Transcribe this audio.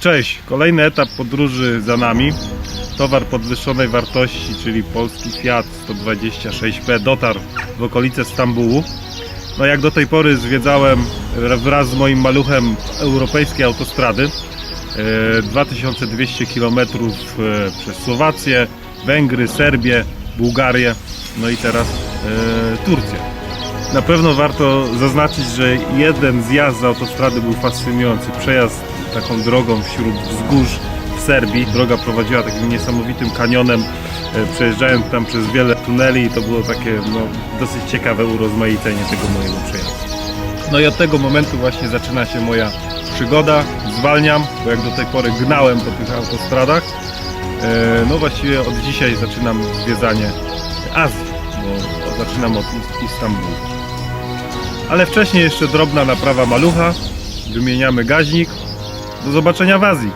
Cześć, kolejny etap podróży za nami. Towar podwyższonej wartości, czyli polski Fiat 126P dotarł w okolice Stambułu. No jak do tej pory zwiedzałem wraz z moim maluchem europejskie autostrady. E, 2200 km przez Słowację, Węgry, Serbię, Bułgarię, no i teraz e, Turcję. Na pewno warto zaznaczyć, że jeden zjazd z autostrady był fascynujący. Przejazd taką drogą wśród wzgórz w Serbii. Droga prowadziła takim niesamowitym kanionem, e, przejeżdżając tam przez wiele tuneli i to było takie no, dosyć ciekawe urozmaicenie tego mojego przejazdu. No i od tego momentu właśnie zaczyna się moja przygoda. Zwalniam, bo jak do tej pory gnałem po tych autostradach. E, No właściwie od dzisiaj zaczynam zwiedzanie Azji, bo zaczynam od Ist- Istambułu. Ale wcześniej jeszcze drobna naprawa malucha. Wymieniamy gaźnik. Do zobaczenia w Azji.